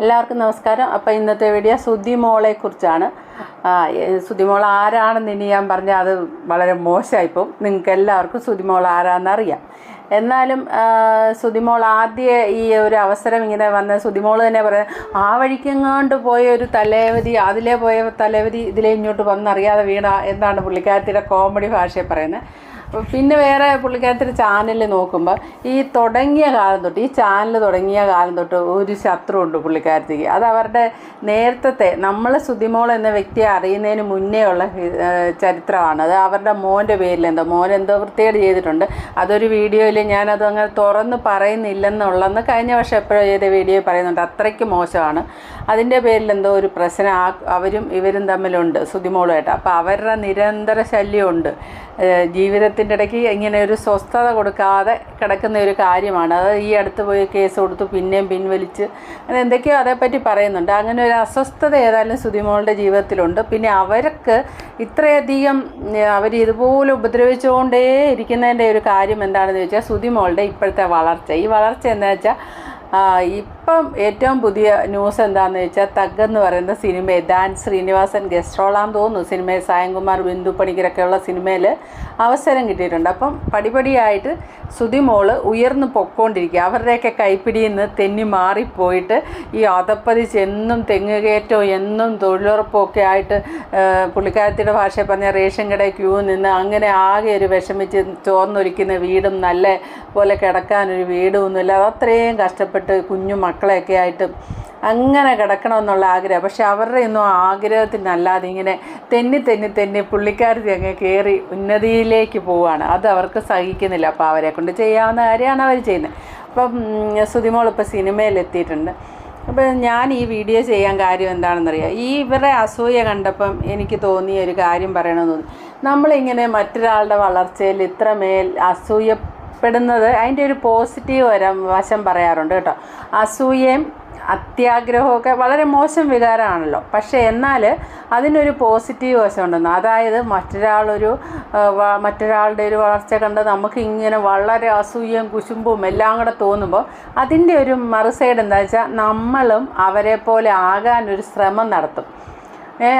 എല്ലാവർക്കും നമസ്കാരം. അപ്പോൾ ഇന്നത്തെ വീഡിയോ സുധിമോളെ കുറിച്ചാണ് സുധിമോൾ ആരാണെന്ന് ഇനി ഞാൻ പറഞ്ഞാൽ അത് വളരെ മോശമായിപ്പോൾ നിങ്ങൾക്ക് എല്ലാവർക്കും സുധിമോൾ ആരാന്നറിയാം. എന്നാലും സുദിമോൾ ആദ്യ ഈ ഒരു അവസരം ഇങ്ങനെ വന്ന സുദിമോൾ തന്നെ പറയാം ആ വഴിക്കെങ്ങാണ്ട് പോയ ഒരു തലേവതി അതിലേ പോയ തലേവതി ഇതിലേ ഇങ്ങോട്ട് വന്നറിയാതെ വീണ എന്നാണ് പുള്ളിക്കാരത്തിയുടെ കോമഡി ഭാഷയെ പറയുന്നത്. പിന്നെ വേറെ പുള്ളിക്കാരത്തിന്റെ ചാനൽ നോക്കുമ്പോൾ ഈ തുടങ്ങിയ കാലം തൊട്ട് ഈ ചാനൽ തുടങ്ങിയ കാലം തൊട്ട് ഒരു ശത്രു ഉണ്ട് പുള്ളിക്കാരത്തിക്ക്. അത് അവരുടെ നേരത്തെ നമ്മൾ സുതിമോൾ എന്ന വ്യക്തിയെ അറിയുന്നതിന് മുന്നേ ഉള്ള ചരിത്രമാണ്. അത് അവരുടെ മോന്റെ പേരിൽ എന്തോ മോൻ എന്തോ വൃത്തികേട് ചെയ്തിട്ടുണ്ട്. അതൊരു വീഡിയോയിൽ ഞാനത് അങ്ങനെ തുറന്ന് പറയുന്നില്ലെന്നുള്ളതെന്ന് കഴിഞ്ഞ വർഷം എപ്പോഴും ചെയ്ത വീഡിയോ പറയുന്നുണ്ട്. അത്രയ്ക്ക് മോശമാണ്. അതിന്റെ പേരിൽ എന്തോ ഒരു പ്രശ്നം അവരും ഇവരും തമ്മിലുണ്ട് സുതിമോളുമായിട്ട്. അപ്പോൾ അവരുടെ നിരന്തര ശല്യമുണ്ട്. ജീവിതത്തിന്റെ ഇടയ്ക്ക് ഇങ്ങനെ ഒരു സ്വസ്ഥത കൊടുക്കാതെ കിടക്കുന്ന ഒരു കാര്യമാണ്. അത് ഈ അടുത്ത് പോയി കേസ് കൊടുത്തു പിന്നെയും പിൻവലിച്ച് അങ്ങനെ എന്തൊക്കെയോ അതേപ്പറ്റി പറയുന്നുണ്ട്. അങ്ങനെ ഒരു അസ്വസ്ഥത ഏതായാലും സുതിമോളുടെ ജീവിതത്തിലുണ്ട്. പിന്നെ അവർക്ക് ഇത്രയധികം അവർ ഇതുപോലെ ഉപദ്രവിച്ചുകൊണ്ടേ ഇരിക്കുന്നതിന്റെ ഒരു കാര്യം എന്താണെന്ന് ചോദിച്ചാൽ സുതിമോളുടെ ഇപ്പോഴത്തെ വളർച്ച. ഈ വളർച്ച എന്താ വെച്ചാൽ ആ, ഇപ്പം ഏറ്റവും പുതിയ ന്യൂസ് എന്താണെന്ന് വെച്ചാൽ തഗ് എന്ന് പറയുന്ന സിനിമ ദാൻ ശ്രീനിവാസൻ ഗസ്റ്റ് റോളാന്ന് തോന്നുന്നു. സിനിമയിൽ സായംകുമാർ ബിന്ദു പണിക്കരൊക്കെയുള്ള സിനിമയിൽ അവസരം കിട്ടിയിട്ടുണ്ട്. അപ്പം പടിപടിയായിട്ട് സുതിമോൾ ഉയർന്നു പൊക്കോണ്ടിരിക്കുക. അവരുടെയൊക്കെ കൈപ്പിടിയിൽ നിന്ന് തെന്നി മാറിപ്പോയിട്ട് ഈ അതപ്പതിച്ച് എന്നും തെങ്ങ് കയറ്റവും എന്നും തൊഴിലുറപ്പും ഒക്കെ ആയിട്ട് പുള്ളിക്കാരത്തിയുടെ ഭാഷ പറഞ്ഞ റേഷൻ കടയിൽ ക്യൂ നിന്ന് അങ്ങനെ ആകെ ഒരു വിഷമിച്ച് ചോർന്നൊരിക്കുന്ന വീടും നല്ല പോലെ കിടക്കാനൊരു വീടും ഒന്നുമില്ല. അത് അത്രയും കഷ്ടപ്പെട്ട് കുഞ്ഞു മക്കളെയൊക്കെ ആയിട്ട് അങ്ങനെ കിടക്കണമെന്നുള്ള ആഗ്രഹം. പക്ഷെ അവരുടെ ഒന്നും ആഗ്രഹത്തിനല്ലാതെ ഇങ്ങനെ തെന്നി തെന്നി തെന്നി പുള്ളിക്കാരത്തി അങ്ങ് കയറി ഉന്നതിയിലേക്ക് പോവുകയാണ് അത് അവർക്ക് സഹിക്കുന്നില്ല. അപ്പോൾ അവരെ കൊണ്ട് ചെയ്യാവുന്ന കാര്യമാണ് അവർ ചെയ്യുന്നത്. അപ്പം സുതിമോൾ ഇപ്പോൾ സിനിമയിലെത്തിയിട്ടുണ്ട് അപ്പോൾ ഞാൻ ഈ വീഡിയോ ചെയ്യാൻ കാര്യം എന്താണെന്നറിയാം? ഈ ഇവരുടെ അസൂയ കണ്ടപ്പം എനിക്ക് തോന്നിയ ഒരു കാര്യം പറയണമെന്ന് തോന്നി നമ്മളിങ്ങനെ മറ്റൊരാളുടെ വളർച്ചയിൽ ഇത്രമേൽ അസൂയപ്പെടുന്നത് അതിന്റെ ഒരു പോസിറ്റീവ് വശം പറയാറുണ്ട് കേട്ടോ. അസൂയയും അത്യാഗ്രഹമൊക്കെ വളരെ മോശം വികാരമാണല്ലോ. പക്ഷേ എന്നാൽ അതിനൊരു പോസിറ്റീവ് വശമുണ്ടെന്ന് അതായത് മറ്റൊരാളൊരു മറ്റൊരാളുടെ ഒരു വളർച്ച കണ്ട് നമുക്ക് ഇങ്ങനെ വളരെ അസൂയയും കുശുമ്പും എല്ലാം കൂടെ തോന്നുമ്പോൾ അതിന്റെ ഒരു മറുസൈഡ് എന്താ വെച്ചാൽ നമ്മളും അവരെ പോലെ ആകാനൊരു ശ്രമം നടത്തും.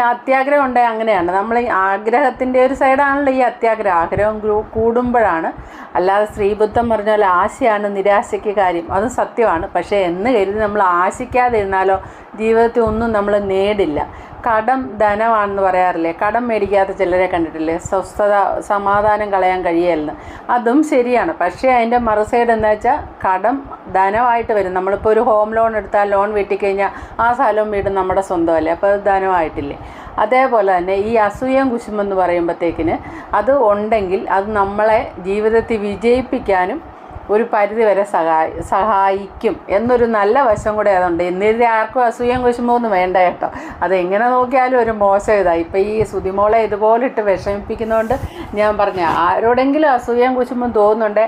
അത്യാഗ്രഹം ഉണ്ടെങ്കിൽ അങ്ങനെയാണ്. നമ്മൾ ഈ ആഗ്രഹത്തിന്റെ ഒരു സൈഡാണല്ലോ ഈ അത്യാഗ്രഹം. ആഗ്രഹം ഗ്രൂ- കൂടുമ്പോഴാണ് അല്ലാതെ സ്ത്രീബുദ്ധം പറഞ്ഞ പോലെ ആശയാണ് നിരാശയ്ക്ക് കാര്യം. അത് സത്യമാണ്. പക്ഷേ എന്ന് കരുതി നമ്മൾ ആശിക്കാതിരുന്നാലോ ജീവിതത്തിൽ ഒന്നും നമ്മൾ നേടില്ല. കടം ധനമാണെന്ന് പറയാറില്ലേ? കടം മേടിക്കാത്ത ചിലരെ കണ്ടിട്ടില്ലേ? സ്വസ്ഥത സമാധാനം കളയാൻ കഴിയല്ലെന്ന് അതും ശരിയാണ്. പക്ഷേ അതിന്റെ മറുസൈഡ് എന്താ വെച്ചാൽ കടം ധനമായിട്ട് വരും. നമ്മളിപ്പോൾ ഒരു ഹോം ലോൺ എടുത്താൽ ലോൺ വീട്ടിക്കഴിഞ്ഞാൽ ആ സ്ഥലവും വീടും നമ്മുടെ സ്വന്തമല്ലേ? അപ്പോൾ ധനമായിട്ടില്ലേ? അതേപോലെ തന്നെ ഈ അസൂയം കുശുമെന്ന് പറയുമ്പോഴത്തേക്കിന് അത് ഉണ്ടെങ്കിൽ അത് നമ്മളെ ജീവിതത്തിൽ വിജയിപ്പിക്കാനും ഒരു പരിധിവരെ സഹായി സഹായിക്കും എന്നൊരു നല്ല വശം കൂടെ അതുണ്ട്. എന്നിട്ട് ആർക്കും അസൂയം കുശുമൊന്നും വേണ്ട കേട്ടോ. അത് എങ്ങനെ നോക്കിയാലും ഒരു മോശം ഇതായി ഇപ്പം ഈ സുതിമോളെ ഇതുപോലെ ഇട്ട് വിഷമിപ്പിക്കുന്നതുകൊണ്ട് ഞാൻ പറഞ്ഞ ആരോടെങ്കിലും അസൂയം കുശുമ്പം തോന്നുന്നുണ്ട്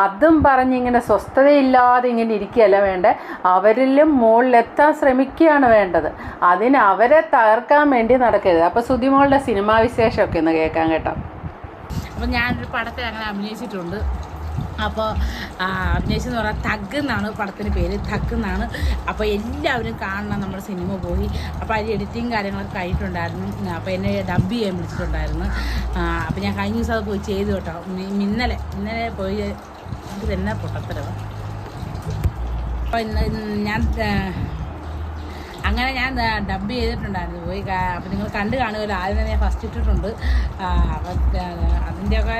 അതും പറഞ്ഞ് ഇങ്ങനെ സ്വസ്ഥതയില്ലാതെ ഇങ്ങനെ ഇരിക്കുകയല്ല വേണ്ടേ. അവരിലും മുകളിലെത്താൻ ശ്രമിക്കുകയാണ് വേണ്ടത്. അതിന് അവരെ തകർക്കാൻ വേണ്ടി നടക്കരുത്. അപ്പോൾ സുതിമോളുടെ സിനിമാ വിശേഷമൊക്കെ ഒന്ന് കേൾക്കാം കേട്ടോ. അപ്പം ഞാനൊരു പടത്തിൽ അങ്ങനെ അഭിനയിച്ചിട്ടുണ്ട്. അപ്പോൾ അഭിനയിച്ചെന്ന് പറഞ്ഞാൽ തഗ് എന്നാണ് പടത്തിന് പേര് തഗ് എന്നാണ്. അപ്പോൾ എല്ലാവരും കാണണം നമ്മുടെ സിനിമ പോയി. അപ്പോൾ അതിൽ എഡിറ്റിങ് കാര്യങ്ങളൊക്കെ കഴിഞ്ഞിട്ടുണ്ടായിരുന്നു. അപ്പോൾ എന്നെ ഡബ് ചെയ്യാൻ വിളിച്ചിട്ടുണ്ടായിരുന്നു. അപ്പോൾ ഞാൻ കഴിഞ്ഞ ദിവസം അത് പോയി ചെയ്തു കേട്ടോ. ഇന്നലെ ഇന്നലെ പോയി. ഇത് തന്നെ പൊട്ടത്തരവ്. അപ്പോൾ ഞാൻ അങ്ങനെ ഞാൻ ഡബ് ചെയ്തിട്ടുണ്ടായിരുന്നു. പോയി അപ്പം നിങ്ങൾ കണ്ടു കാണുമല്ലോ. ആദ്യം തന്നെ ഞാൻ ഫസ്റ്റ് ഇട്ടിട്ടുണ്ട്. അതിന്റെയൊക്കെ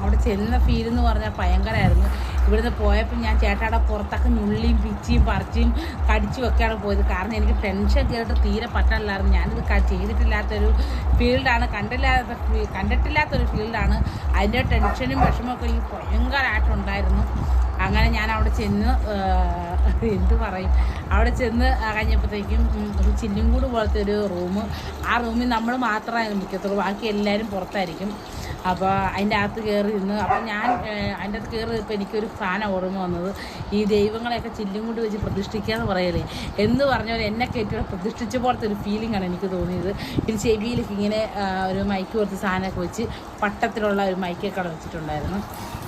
അവിടെ ചെല്ലുന്ന ഫീൽ എന്ന് പറഞ്ഞാൽ ഭയങ്കരമായിരുന്നു ഇവിടുന്ന് പോയപ്പോൾ ഞാൻ ചേട്ടാടെ പുറത്തൊക്കെ നുള്ളിയും പിച്ചിയും പറിച്ചും കടിച്ചും ഒക്കെയാണ് പോയത്. കാരണം എനിക്ക് ടെൻഷൻ കേട്ട് തീരെ പറ്റാനില്ലായിരുന്നു ഞാനിത് ചെയ്തിട്ടില്ലാത്തൊരു ഫീൽഡാണ് കണ്ടില്ലാത്ത കണ്ടിട്ടില്ലാത്തൊരു ഫീൽഡാണ് അതിന്റെ ടെൻഷനും വിഷമമൊക്കെ എനിക്ക് ഭയങ്കരമായിട്ടുണ്ടായിരുന്നു അങ്ങനെ ഞാൻ അവിടെ ചെന്ന് എന്തു പറയും? അവിടെ ചെന്ന് കഴിഞ്ഞപ്പോഴത്തേക്കും ഒരു ഒരു കൂട് പോലത്തെ ഒരു റൂം. ആ റൂമിൽ നമ്മൾ മാത്രമേ മിക്കത്തുള്ളൂ ബാക്കി എല്ലാവരും പുറത്തായിരിക്കും. അപ്പോൾ അതിന്റെ അകത്ത് കയറി ഇരുന്ന് അപ്പോൾ ഞാൻ അതിന്റെ അകത്ത് കയറി ഇപ്പോൾ എനിക്കൊരു ഫാൻ ഓർമ്മ വന്നത്. ഈ ദൈവങ്ങളെയൊക്കെ ചില്ലും കൊണ്ട് വെച്ച് പ്രതിഷ്ഠിക്കുക എന്ന് പറയലേ. എന്ന് പറഞ്ഞാൽ എന്നെ കയറ്റി പ്രതിഷ്ഠിച്ച പോലത്തെ ഒരു ഫീലിംഗ് ആണ് എനിക്ക് തോന്നിയത്. പിന്നെ ചെവിയിലേക്ക് ഇങ്ങനെ ഒരു മൈക്ക് കുറച്ച് സാധനമൊക്കെ വെച്ച് പട്ടത്തിലുള്ള ഒരു മൈക്കൊക്കെ അവിടെ വെച്ചിട്ടുണ്ടായിരുന്നു.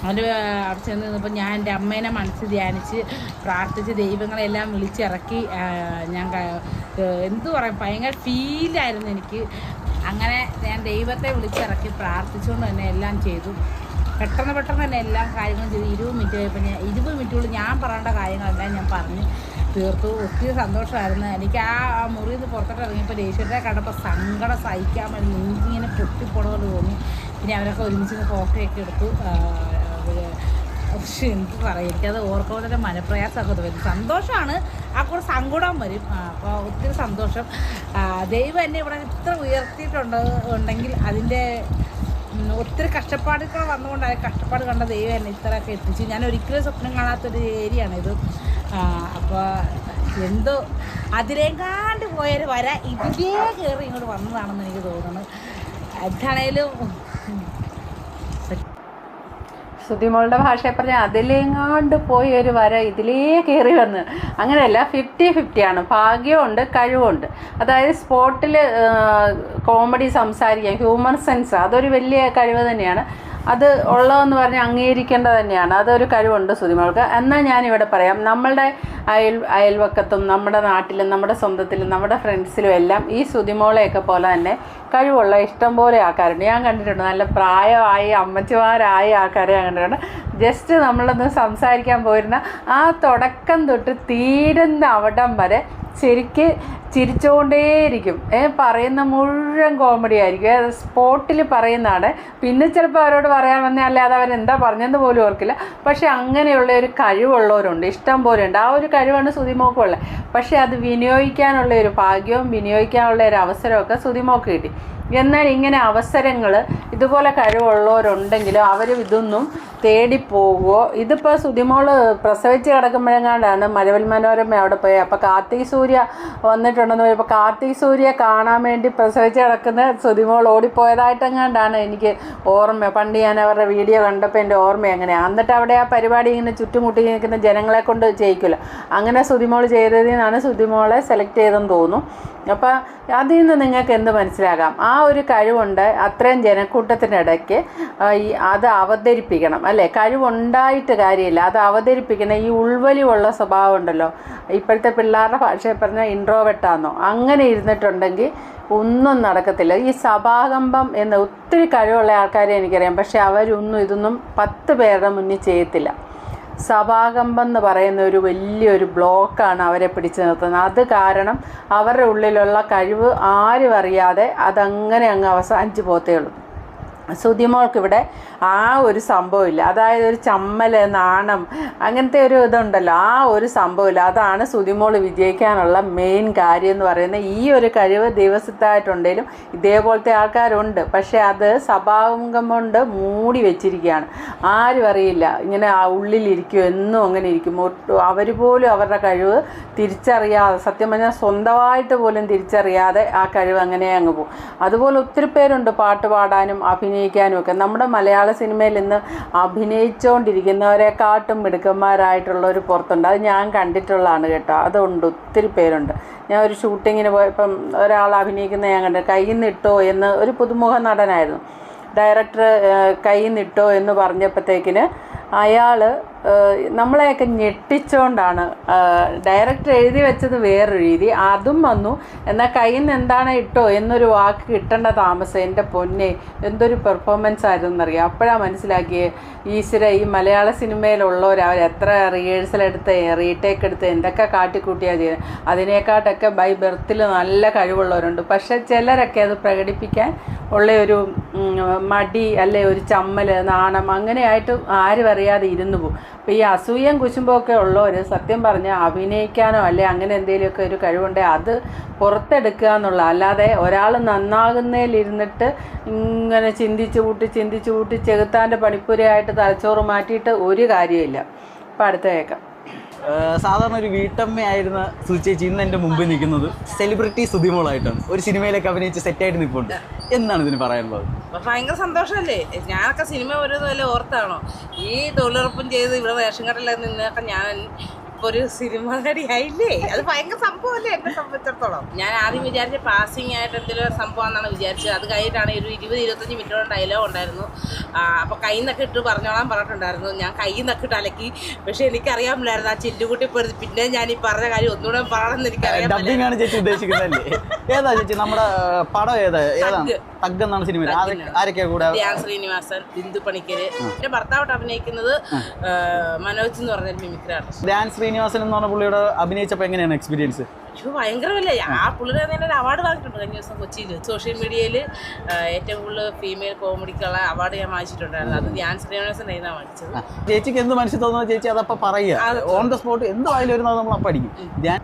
അവന്റെ അവിടെ ചെന്ന് നിന്നപ്പോൾ ഞാൻ എന്റെ അമ്മേനെ മനസ്സ് ധ്യാനിച്ച് പ്രാർത്ഥിച്ച് ദൈവങ്ങളെല്ലാം വിളിച്ചിറക്കി ഞാൻ എന്തു പറയാം ഭയങ്കര ഫീലായിരുന്നു എനിക്ക്. അങ്ങനെ ഞാൻ ദൈവത്തെ വിളിച്ചിറക്കി പ്രാർത്ഥിച്ചുകൊണ്ട് തന്നെ എല്ലാം ചെയ്തു. പെട്ടെന്ന് പെട്ടെന്ന് തന്നെ എല്ലാ കാര്യങ്ങളും ചെയ്തു. ഇരുപത് മിനിറ്റ് ആയപ്പോൾ ഞാൻ ഇരുപത് മിനിറ്റുള്ളിൽ ഞാൻ പറയേണ്ട കാര്യങ്ങളെല്ലാം ഞാൻ പറഞ്ഞ് തീർത്തു. ഒത്തിരി സന്തോഷമായിരുന്നു. എനിക്ക് ആ മുറിയിൽ നിന്ന് പുറത്തോട്ട് ഇറങ്ങിയപ്പോൾ ദേഷ്യത്തെ കണ്ടപ്പോൾ സങ്കടം സഹിക്കാൻ വേണ്ടി ഇങ്ങനെ പൊട്ടിപ്പോണ തോന്നി. പിന്നെ അവരൊക്കെ ഒരുമിച്ച് ഫോട്ടോയൊക്കെ എടുത്തു. പക്ഷെ എന്ത് പറയും? എനിക്കത് ഓർക്കുമ്പോൾ തന്നെ മനപ്രയാസമൊക്കെ വരും. സന്തോഷമാണ്. ആ കൂടെ സങ്കടം വരും. അപ്പോൾ ഒത്തിരി സന്തോഷം. ദൈവം എന്നെ ഇവിടെ ഇത്ര ഉയർത്തിയിട്ടുണ്ട് ഉണ്ടെങ്കിൽ അതിന്റെ ഒത്തിരി കഷ്ടപ്പാടുകൾ വന്നുകൊണ്ട് ആ കഷ്ടപ്പാട് കണ്ട ദൈവം എന്നെ ഇത്രയൊക്കെ എത്തിച്ചു. ഞാൻ ഒരിക്കലും സ്വപ്നം കാണാത്തൊരു ഏരിയയാണ് ഇത്. അപ്പോൾ എന്തോ അതിലേക്കാണ്ട് പോയൊരു വര. ഇതിലേ കയറി ഇങ്ങോട്ട് വന്നതാണെന്ന് എനിക്ക് തോന്നുന്നു. എന്താണേലും ഉം, സുതിമോളുടെ ഭാഷയെ പറഞ്ഞാൽ അതിലെങ്ങാണ്ട് പോയി ഒരു വര ഇതിലേ കയറി വന്ന്. അങ്ങനെയല്ല ഫിഫ്റ്റി ഫിഫ്റ്റിയാണ് ഭാഗ്യമുണ്ട് കഴിവുണ്ട്. അതായത് സ്പോട്ടിൽ കോമഡി സംസാരിക്കാൻ ഹ്യൂമർ സെൻസ് അതൊരു വലിയ കഴിവ് തന്നെയാണ്. അത് ഉള്ളതെന്ന് പറഞ്ഞാൽ അംഗീകരിക്കേണ്ടത് തന്നെയാണ്. അതൊരു കഴിവുണ്ട് സുതിമോൾക്ക് എന്നാൽ ഞാനിവിടെ പറയാം. നമ്മളുടെ അയൽ അയൽവക്കത്തും നമ്മുടെ നാട്ടിലും നമ്മുടെ സ്വന്തത്തിലും നമ്മുടെ ഫ്രണ്ട്സിലും എല്ലാം ഈ സുതിമോളെയൊക്കെ പോലെ തന്നെ കഴിവുള്ള ഇഷ്ടം ഇഷ്ടംപോലെ ആൾക്കാരുണ്ട്. ഞാൻ കണ്ടിട്ടുണ്ട് നല്ല പ്രായമായി അമ്മച്ചിമാരായ ആൾക്കാരെ ഞാൻ കണ്ടിട്ടുണ്ട്. ജസ്റ്റ് നമ്മളൊന്ന് സംസാരിക്കാൻ പോയിരുന്ന ആ തുടക്കം തൊട്ട് തീരുന്ന അവിടം വരെ ശരിക്ക് ചിരിച്ചുകൊണ്ടേയിരിക്കും ഏ പറയുന്ന മുഴുവൻ കോമഡി ആയിരിക്കും. സ്പോട്ടിൽ പറയുന്നതാണ്. പിന്നെ ചിലപ്പോൾ അവരോട് പറയാൻ വന്നാൽ അല്ലാതെ അവരെന്താ പറഞ്ഞെന്ന് പോലും ഓർക്കില്ല. പക്ഷെ അങ്ങനെയുള്ള ഒരു കഴിവുള്ളവരുണ്ട് ഇഷ്ടം പോലെ ഉണ്ട്. ആ ഒരു കഴിവാണ് സുതിമോക്കുള്ളത്. പക്ഷേ അത് വിനിയോഗിക്കാനുള്ള ഒരു ഭാഗ്യവും വിനിയോഗിക്കാനുള്ള ഒരു അവസരമൊക്കെ സുതിമോക്ക് കിട്ടി. എന്നാൽ ഇങ്ങനെ അവസരങ്ങൾ ഇതുപോലെ കഴിവുള്ളവരുണ്ടെങ്കിലും അവരും ഇതൊന്നും തേടിപ്പോകുമോ ഇതിപ്പോൾ സുതിമോൾ പ്രസവിച്ച് കിടക്കുമ്പോഴെങ്ങാണ്ടാണ് മഴവിൽ മനോരമ അവിടെ പോയി. അപ്പോൾ കാർത്തിക് സൂര്യ വന്നിട്ടുണ്ടെന്ന് പറയുമ്പോൾ കാർത്തിക് സൂര്യ കാണാൻ വേണ്ടി പ്രസവിച്ച് കിടക്കുന്ന സുതിമോൾ ഓടിപ്പോയതായിട്ടെങ്ങാണ്ടാണ് എനിക്ക് ഓർമ്മ. പണ്ട് ഞാൻ അവരുടെ വീഡിയോ കണ്ടപ്പോൾ എന്റെ ഓർമ്മ എങ്ങനെയാണ് എന്നിട്ട് അവിടെ ആ പരിപാടി ഇങ്ങനെ ചുറ്റുമുട്ടി നിൽക്കുന്ന ജനങ്ങളെ കൊണ്ട് ചെയ്യിക്കില്ല. അങ്ങനെ സുതിമോൾ ചെയ്തതിൽ നിന്നാണ് സുതിമോളെ സെലക്ട് ചെയ്തെന്ന് തോന്നുന്നു. അപ്പോൾ അതിൽ നിന്ന് നിങ്ങൾക്ക് എന്ത് മനസ്സിലാകാം? ആ ഒരു കഴിവുണ്ട് അത്രയും ജനക്കൂട്ടത്തിനിടയ്ക്ക് ആ, ഈ അത് അവതരിപ്പിക്കണം അല്ലേ? കഴിവുണ്ടായിട്ട് കാര്യമില്ല അത് അവതരിപ്പിക്കണം ഈ ഉൾവലിവുള്ള സ്വഭാവം ഉണ്ടല്ലോ ഇപ്പോഴത്തെ പിള്ളേരുടെ ഭാഷയിൽ പറഞ്ഞാൽ ഇൻട്രോവെട്ടാന്നോ അങ്ങനെ ഇരുന്നിട്ടുണ്ടെങ്കിൽ ഒന്നും നടക്കത്തില്ല. ഈ സഭാകമ്പം എന്ന ഒത്തിരി കഴിവുള്ള ആൾക്കാരെ എനിക്കറിയാം പക്ഷെ അവരൊന്നും ഇതൊന്നും പത്ത് പേരുടെ മുന്നിൽ ചെയ്യത്തില്ല. സഭാകമ്പം എന്ന് പറയുന്ന ഒരു വലിയൊരു ബ്ലോക്കാണ് അവരെ പിടിച്ചു നിർത്തുന്നത്. അത് കാരണം അവരുടെ ഉള്ളിലുള്ള കഴിവ് ആരും അറിയാതെ അതങ്ങനെ അങ്ങ് അവസാനിച്ച് പോത്തേ ഉള്ളൂ. സുതിമോൾക്കിവിടെ ആ ഒരു സംഭവമില്ല. അതായത് ഒരു ചമ്മൽ നാണം അങ്ങനത്തെ ഒരു ഇതുണ്ടല്ലോ. ആ ഒരു സംഭവമില്ല. അതാണ് സുതിമോൾ വിജയിക്കാനുള്ള മെയിൻ കാര്യം എന്ന് പറയുന്നത്. ഈ ഒരു കഴിവ് ദിവസത്തായിട്ടുണ്ടെങ്കിലും ഇതേപോലത്തെ ആൾക്കാരുണ്ട്. പക്ഷേ അത് സ്വഭാവം കൊണ്ട് മൂടി വെച്ചിരിക്കുകയാണ്. ആരും അറിയില്ല. ഇങ്ങനെ ആ ഉള്ളിലിരിക്കും എന്നും അങ്ങനെ ഇരിക്കും. അവർ പോലും അവരുടെ കഴിവ് തിരിച്ചറിയാതെ സത്യം പറഞ്ഞാൽ സ്വന്തമായിട്ട് പോലും തിരിച്ചറിയാതെ ആ കഴിവ് അങ്ങനെ അങ്ങ് പോകും. അതുപോലെ ഒത്തിരി പേരുണ്ട് പാട്ട് പാടാനും അഭിനയിക്കാനും ഒക്കെ നമ്മുടെ മലയാള സിനിമയിൽ ഇന്ന് അഭിനയിച്ചുകൊണ്ടിരിക്കുന്നവരെക്കാട്ടും മിടുക്കന്മാരായിട്ടുള്ളവർ പുറത്തുണ്ട്. അത് ഞാൻ കണ്ടിട്ടുള്ളതാണ് കേട്ടോ. അതുണ്ട് ഒത്തിരി പേരുണ്ട്. ഞാൻ ഒരു ഷൂട്ടിങ്ങിന് പോയപ്പം ഒരാൾ അഭിനയിക്കുന്ന ഞാൻ കണ്ടു കയ്യിൽ നിട്ടോ എന്ന് ഒരു പുതുമുഖ നടനായിരുന്നു. ഡയറക്ടർ കയ്യിൽ നിട്ടോ എന്ന് പറഞ്ഞപ്പോഴത്തേക്കിന് അയാൾ നമ്മളെയൊക്കെ ഞെട്ടിച്ചുകൊണ്ടാണ് ഡയറക്റ്റ് എഴുതി വെച്ചത് വേറൊരു രീതി. അതും വന്നു. എന്നാൽ കയ്യിൽ നിന്ന് എന്താണ് ഇട്ടോ എന്നൊരു വാക്ക് കിട്ടേണ്ട താമസം എന്റെ പൊന്നെ. എന്തൊരു പെർഫോമൻസ് ആയിരുന്നു എന്നറിയാം അപ്പോഴാണ് മനസ്സിലാക്കിയേ ഈശ്വര ഈ മലയാള സിനിമയിലുള്ളവർ അവർ എത്ര റിഹേഴ്സൽ എടുത്ത് റീടേക്ക് എടുത്ത് എന്തൊക്കെ കാട്ടിക്കൂട്ടിയാണ് ചെയ്യുന്നത് അതിനേക്കാട്ടൊക്കെ ബൈ ബർത്തിൽ നല്ല കഴിവുള്ളവരുണ്ട്. പക്ഷേ ചിലരൊക്കെ അത് പ്രകടിപ്പിക്കാൻ ഉള്ള ഒരു മടി അല്ലെ ഒരു ചമ്മൽ നാണം അങ്ങനെയായിട്ട് ആരും അറിയാതെ ഇരുന്നു പോകും. അപ്പോൾ ഈ അസൂയം കുശുമ്പൊക്കെ ഉള്ളവർ സത്യം പറഞ്ഞാൽ അഭിനയിക്കാനോ അല്ലെ അങ്ങനെ എന്തെങ്കിലുമൊക്കെ ഒരു കഴിവുണ്ടെങ്കിൽ അത് പുറത്തെടുക്കുക എന്നുള്ള അല്ലാതെ ഒരാൾ നന്നാകുന്നതിലിരുന്നിട്ട് ഇങ്ങനെ ചിന്തിച്ചു കൂട്ടി ചിന്തിച്ചു കൂട്ടി ചെകുത്താന്റെ പണിപ്പുരയായിട്ട് തലച്ചോറ് മാറ്റിയിട്ട് ഒരു കാര്യമില്ല അപ്പം അടുത്ത കേൾക്കാം. സാധാരണ ഒരു വീട്ടമ്മയായിരുന്ന സുചേച്ചി ഇന്ന് എന്റെ മുമ്പിൽ നിൽക്കുന്നത് സെലിബ്രിറ്റി സുതിമോളായിട്ടാണ്. ഒരു സിനിമയിലേക്ക് അഭിനയിച്ച് സെറ്റായിട്ട് നിൽപ്പുണ്ട്. എന്താണ് ഇതിന് പറയാനുള്ളത്? ഭയങ്കര സന്തോഷമല്ലേ? ഞാനൊക്കെ സിനിമ വരുന്നതല്ലേ ഓർത്താണോ? ഈ തൊഴിലുറപ്പും ചെയ്ത് ഇവിടെ റേഷൻ കടയിലൊക്കെ നിന്നൊക്കെ ഞാൻ അപ്പൊ ഒരു സിനിമ നടിയായില്ലേ? അത് ഭയങ്കര സംഭവമല്ലേ എന്നെ സംബന്ധിച്ചിടത്തോളം? ഞാൻ ആദ്യം വിചാരിച്ച പാസിംഗ് ആയിട്ട് എന്തെങ്കിലും സംഭവം എന്നാണ് വിചാരിച്ചത്. അത് കഴിഞ്ഞിട്ടാണ് ഒരു ഇരുപത് ഇരുപത്തഞ്ച് മിനിറ്റോളം ഡയലോഗ് ഉണ്ടായിരുന്നു. അപ്പോൾ അപ്പൊ കൈ നിന്നൊക്കെ ഇട്ട് പറഞ്ഞോളാൻ പറഞ്ഞിട്ടുണ്ടായിരുന്നു. ഞാൻ കൈ നിന്നൊക്കെ ഇട്ട് അലക്കി. പക്ഷെ എനിക്കറിയാമില്ലായിരുന്നു ആ ചില്ലുകുട്ടി പെടുത്തി പിന്നെ ഞാൻ ഈ പറഞ്ഞ കാര്യം ഒന്നുകൂടെ പറയണമെന്ന് എനിക്കറിയാൻ ഡബിംഗ് ആണ് ചേച്ചി ഉദ്ദേശിക്കുന്നതല്ലേ? ഏതാ ചേച്ചി നമ്മുടെ പടം ഏതാ? ഏതാണ് തഗ് എന്നാണ് സിനിമ ആരൊക്കെയാ കൂടെ? ധ്യാൻ ശ്രീനിവാസൻ ബിന്ദു പണിക്കര്. എന്റെ ഭർത്താവട്ട് അഭിനയിക്കുന്നത് മനോജ് എന്ന് പറഞ്ഞ മിമിക്രാണ് ശ്രീനിവാസൻ എന്ന് പറഞ്ഞ പുള്ളിയുടെ അഭിനയിച്ചപ്പോൾ എങ്ങനെയാണ് എക്സ്പീരിയൻസ് ഭയങ്കരമല്ലേ. ആ പുള്ളിയുടെ തന്നെ ഒരു അവാർഡ് വാങ്ങിയിട്ടുണ്ട് കഴിഞ്ഞ ദിവസം കൊച്ചിയിൽ. സോഷ്യൽ മീഡിയയിൽ ഏറ്റവും കൂടുതൽ ഫീമെയിൽ കോമഡിക്കുള്ള അവാർഡ് ഞാൻ വാങ്ങിച്ചിട്ടുണ്ടായിരുന്നു. അത് ഞാൻ ശ്രീനിവാസൻ എഴുതാൻ വാങ്ങിച്ചത്. ചേച്ചിക്ക് എന്ത് മനസ്സിൽ തോന്നുന്നു? ചേച്ചി അതപ്പോൾ പറയുക. ഓൺ ദ സ്പോട്ട് എന്ത് വായിൽ വരുന്നത് നമ്മൾ അപ്പം അടിക്കും. ധ്യാൻ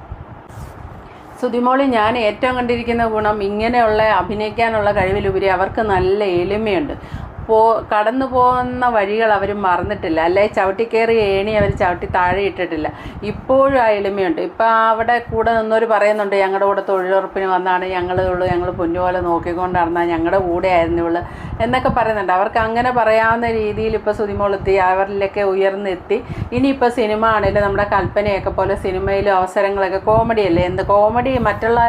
സുതിമോളി ഞാൻ ഏറ്റവും കണ്ടിരിക്കുന്ന ഗുണം ഇങ്ങനെയുള്ള അഭിനയിക്കാനുള്ള കഴിവിലുപരി അവർക്ക് നല്ല എളിമയുണ്ട്. പോ കടന്നു പോകുന്ന വഴികൾ അവർ മറന്നിട്ടില്ല. അല്ലെ? ചവിട്ടിക്കയറി ഏണി അവർ ചവിട്ടി താഴെ ഇട്ടിട്ടില്ല. ഇപ്പോഴും ആ എളിമയുണ്ട്. ഇപ്പം അവിടെ കൂടെ നിന്നൊരു പറയുന്നുണ്ട് ഞങ്ങളുടെ കൂടെ തൊഴിലുറപ്പിന് വന്നാണ് ഞങ്ങൾ ഉള്ളു. ഞങ്ങൾ പൊന്നുപോലെ നോക്കിക്കൊണ്ട് നടന്നാൽ ഞങ്ങളുടെ കൂടെ ആയിരുന്നു ഇവൾ എന്നൊക്കെ പറയുന്നുണ്ട്. അവർക്ക് അങ്ങനെ പറയാവുന്ന രീതിയിൽ ഇപ്പോൾ സുതിമോളെത്തി അവരിലൊക്കെ ഉയർന്നെത്തി. ഇനിയിപ്പോൾ സിനിമ ആണെങ്കിലും നമ്മുടെ കൽപ്പനയൊക്കെ പോലെ സിനിമയിലും അവസരങ്ങളൊക്കെ കോമഡി അല്ലേ? എന്ത് കോമഡി? മറ്റുള്ള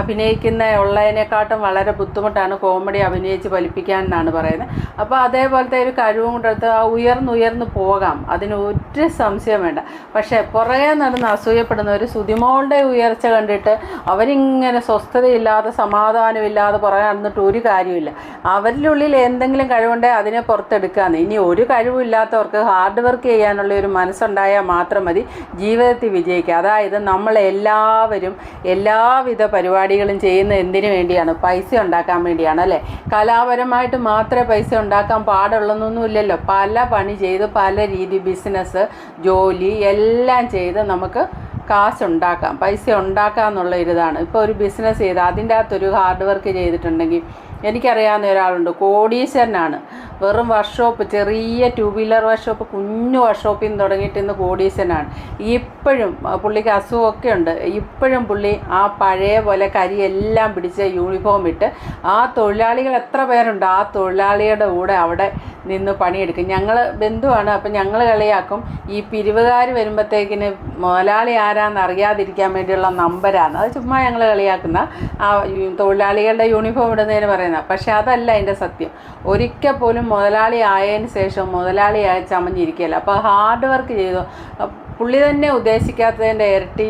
അഭിനയിക്കുന്ന ഉള്ളതിനെക്കാട്ടും വളരെ ബുദ്ധിമുട്ടാണ് കോമഡി അഭിനയിച്ച് ഫലിപ്പിക്കാൻ എന്നാണ് പറയുന്നത്. അപ്പോൾ അതേപോലത്തെ ഒരു കഴിവും കൊണ്ടെടുത്ത് ആ ഉയർന്നുയർന്ന് പോകാം. അതിന് ഒരു സംശയം വേണ്ട. പക്ഷേ പുറകെ നടന്ന് അസൂയപ്പെടുന്ന ഒരു സുതിമോളുടെ ഉയർച്ച കണ്ടിട്ട് അവരിങ്ങനെ സ്വസ്ഥതയില്ലാതെ സമാധാനമില്ലാതെ പുറകെ നടന്നിട്ട് ഒരു കാര്യമില്ല അവരിലുള്ളിൽ എന്തെങ്കിലും കഴിവുണ്ടെങ്കിൽ അതിനെ പുറത്തെടുക്കാന്ന്. ഇനി ഒരു കഴിവില്ലാത്തവർക്ക് ഹാർഡ് വർക്ക് ചെയ്യാനുള്ള ഒരു മനസ്സുണ്ടായാൽ മാത്രം മതി. ജീവിതത്തിൽ വിജയിക്കുക. അതായത് നമ്മളെല്ലാവരും എല്ലാവിധ പരിപാടികളും ചെയ്യുന്ന എന്തിനു വേണ്ടിയാണ്? പൈസ ഉണ്ടാക്കാൻ വേണ്ടിയാണ് അല്ലേ? കലാപരമായിട്ട് മാത്രമേ പൈസ ഉണ്ടാക്കാൻ പാടുള്ളതൊന്നുമില്ലല്ലോ പല പണി ചെയ്ത് പല രീതി ബിസിനസ് ജോലി എല്ലാം ചെയ്ത് നമുക്ക് കാശുണ്ടാക്കാം പൈസ ഉണ്ടാക്കാം എന്നുള്ള ഒരിതാണ്. ഇപ്പോൾ ഒരു ബിസിനസ് ചെയ്ത് അതിന്റെ അകത്തൊരു ഹാർഡ് വർക്ക് ചെയ്തിട്ടുണ്ടെങ്കിൽ എനിക്കറിയാവുന്ന ഒരാളുണ്ട്. കോടീശ്വരനാണ്. വെറും വർക്ക്ഷോപ്പ് ചെറിയ ടൂ വീലർ വർക്ക്ഷോപ്പ് കുഞ്ഞു വർക്ക്ഷോപ്പിൽ നിന്ന് തുടങ്ങിയിട്ട് ഇന്ന് കോടീശ്വരനാണ്. ഇപ്പോഴും പുള്ളിക്ക് അസുഖമൊക്കെ ഉണ്ട്. ഇപ്പോഴും പുള്ളി ആ പഴയ പോലെ കരിയെല്ലാം പിടിച്ച് യൂണിഫോം ഇട്ട് ആ തൊഴിലാളികൾ എത്ര പേരുണ്ട്? ആ തൊഴിലാളിയുടെ കൂടെ അവിടെ നിന്ന് പണിയെടുക്കും. ഞങ്ങൾ ബന്ധുവാണ്. അപ്പം ഞങ്ങൾ കളിയാക്കും. ഈ പിരിവുകാർ വരുമ്പോഴത്തേക്കിന് മുതലാളി ആരാന്ന് അറിയാതിരിക്കാൻ വേണ്ടിയുള്ള നമ്പരാണ്. അത് ചുമ്മാ ഞങ്ങൾ കളിയാക്കുന്ന ആ തൊഴിലാളികളുടെ യൂണിഫോം ഇടുന്നതിന് പറയുന്നത്. പക്ഷെ അതല്ല അതിന്റെ സത്യം. ഒരിക്കൽ പോലും മുതലാളി ആയതിന് ശേഷം മുതലാളിയായി ചമഞ്ഞിരിക്കുകയല്ല. അപ്പോൾ ഹാർഡ് വർക്ക് ചെയ്തു. പുള്ളി തന്നെ ഉദ്ദേശിക്കാത്തതിന്റെ ഇരട്ടി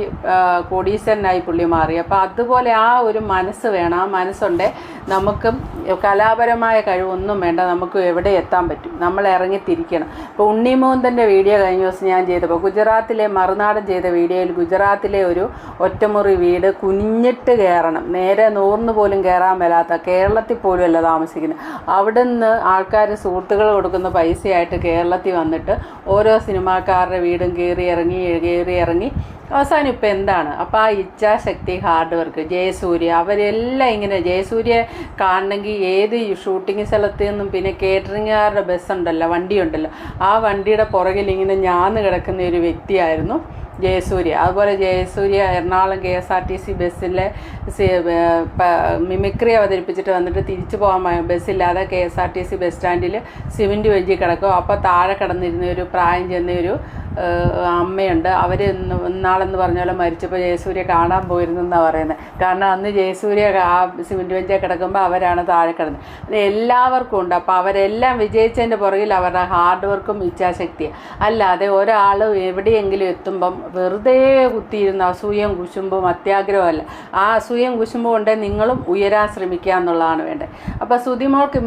കോടീശ്വരനായി പുള്ളി മാറി. അപ്പോൾ അതുപോലെ ആ ഒരു മനസ്സ് വേണം. ആ മനസ്സുണ്ട്. നമുക്ക് കലാപരമായ കഴിവൊന്നും വേണ്ട. നമുക്ക് എവിടെ എത്താൻ പറ്റും. നമ്മൾ ഇറങ്ങിത്തിരിക്കണം. ഇപ്പോൾ ഉണ്ണിമോന്തന്റെ വീഡിയോ കഴിഞ്ഞ ദിവസം ഞാൻ ചെയ്തപ്പോൾ ഗുജറാത്തിലെ മറുനാടൻ ചെയ്ത വീഡിയോയിൽ ഗുജറാത്തിലെ ഒരു ഒറ്റമുറി വീട് കുനിഞ്ഞിട്ട് കയറണം. നേരെ നൂറിന് പോലും കയറാൻ മേലാത്ത കേരളത്തിൽ പോലും അല്ല താമസിക്കുന്നത്. അവിടുന്ന് ആൾക്കാർ സുഹൃത്തുക്കൾ കൊടുക്കുന്ന പൈസയായിട്ട് കേരളത്തിൽ വന്നിട്ട് ഓരോ സിനിമാക്കാരുടെ വീടും കയറി ഇറങ്ങി കയറി ഇറങ്ങി. അവസാനം ഇപ്പം എന്താണ്? അപ്പോൾ ആ ഇച്ഛാശക്തി ഹാർഡ് വർക്ക് ജയസൂര്യ അവരെല്ലാം ഇങ്ങനെ ജയസൂര്യ കാണണമെങ്കിൽ ഏത് ഷൂട്ടിംഗ് സ്ഥലത്ത് നിന്നും പിന്നെ കേറ്ററിങ്ങുകാരുടെ ബസ് ഉണ്ടല്ലോ വണ്ടി ഉണ്ടല്ലോ ആ വണ്ടിയുടെ പുറകിൽ ഇങ്ങനെ ഞാന്ന് കിടക്കുന്ന ഒരു വ്യക്തിയായിരുന്നു ജയസൂര്യ. അതുപോലെ Jayasurya Ernakulam K S R T C ബസ്സിലെ മിമിക്രി അവതരിപ്പിച്ചിട്ട് വന്നിട്ട് തിരിച്ചു പോകാൻ ബസ്സില്ലാതെ K S R T C bus സ്റ്റാൻഡിൽ സിമെന്റ് വെഞ്ചി കിടക്കും. അപ്പോൾ താഴെ കിടന്നിരുന്ന ഒരു പ്രായം ചെന്ന ഒരു അമ്മയുണ്ട്. അവർ ഇന്നാളെന്ന് പറഞ്ഞാലും മരിച്ചപ്പോൾ ജയസൂര്യ കാണാൻ പോയിരുന്നു എന്നാണ് പറയുന്നത് കാരണം അന്ന് ജയസൂര്യ ആ സിമെന്റ് വെഞ്ചിൽ കിടക്കുമ്പോൾ അവരാണ് താഴെ കിടന്നത് എല്ലാവർക്കും ഉണ്ട്. അപ്പോൾ അവരെല്ലാം വിജയിച്ചതിന്റെ പുറകിൽ അവരുടെ ഹാർഡ് വർക്കും ഇച്ഛാശക്തി അല്ലാതെ ഒരാൾ എവിടെയെങ്കിലും എത്തുമ്പം വെറുതെ കുത്തിയിരുന്ന അസൂയം കുശുമ്പും അത്യാഗ്രഹമല്ല ആ അസൂയം കുശുമ്പും ഉണ്ടെങ്കിൽ നിങ്ങളും ഉയരാൻ ശ്രമിക്കുക എന്നുള്ളതാണ് വേണ്ടത്. അപ്പോൾ സുതിമോൾക്ക്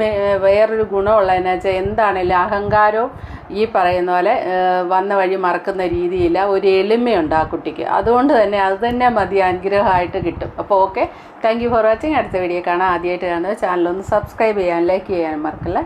വേറൊരു ഗുണമുള്ളതെന്ന് വെച്ചാൽ എന്താണേലും അഹങ്കാരവും ഈ പറയുന്ന പോലെ വന്ന വഴി മറക്കുന്ന രീതിയില്ല ഒരു എളിമയുണ്ട് ആ കുട്ടിക്ക്. അതുകൊണ്ട് തന്നെ അത് തന്നെ മതി അനുഗ്രഹമായിട്ട് കിട്ടും. അപ്പോൾ okay thank you for watching അടുത്ത വീഡിയോ കാണാം. ആദ്യമായിട്ട് കാണുന്നത് ചാനലൊന്ന് സബ്സ്ക്രൈബ് ചെയ്യാൻ ലൈക്ക് ചെയ്യാൻ മറക്കല്ലേ?